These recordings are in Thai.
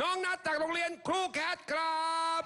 น้องนัดจากโรงเรียนครูแคทครับ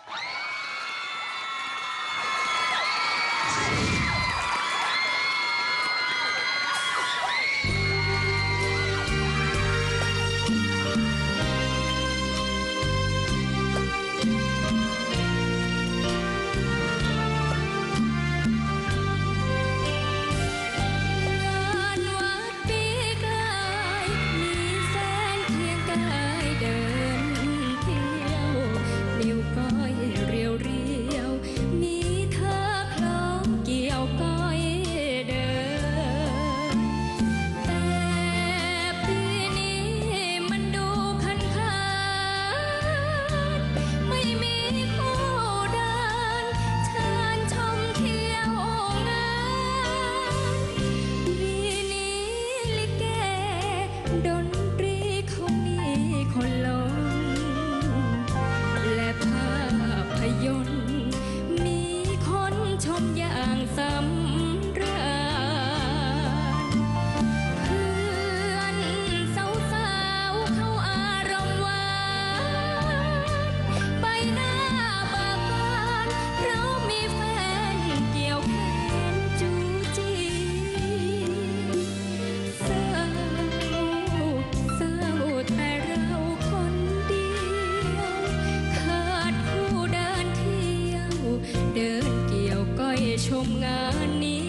don't เดินเกี่ยวก้อยชมงานนี้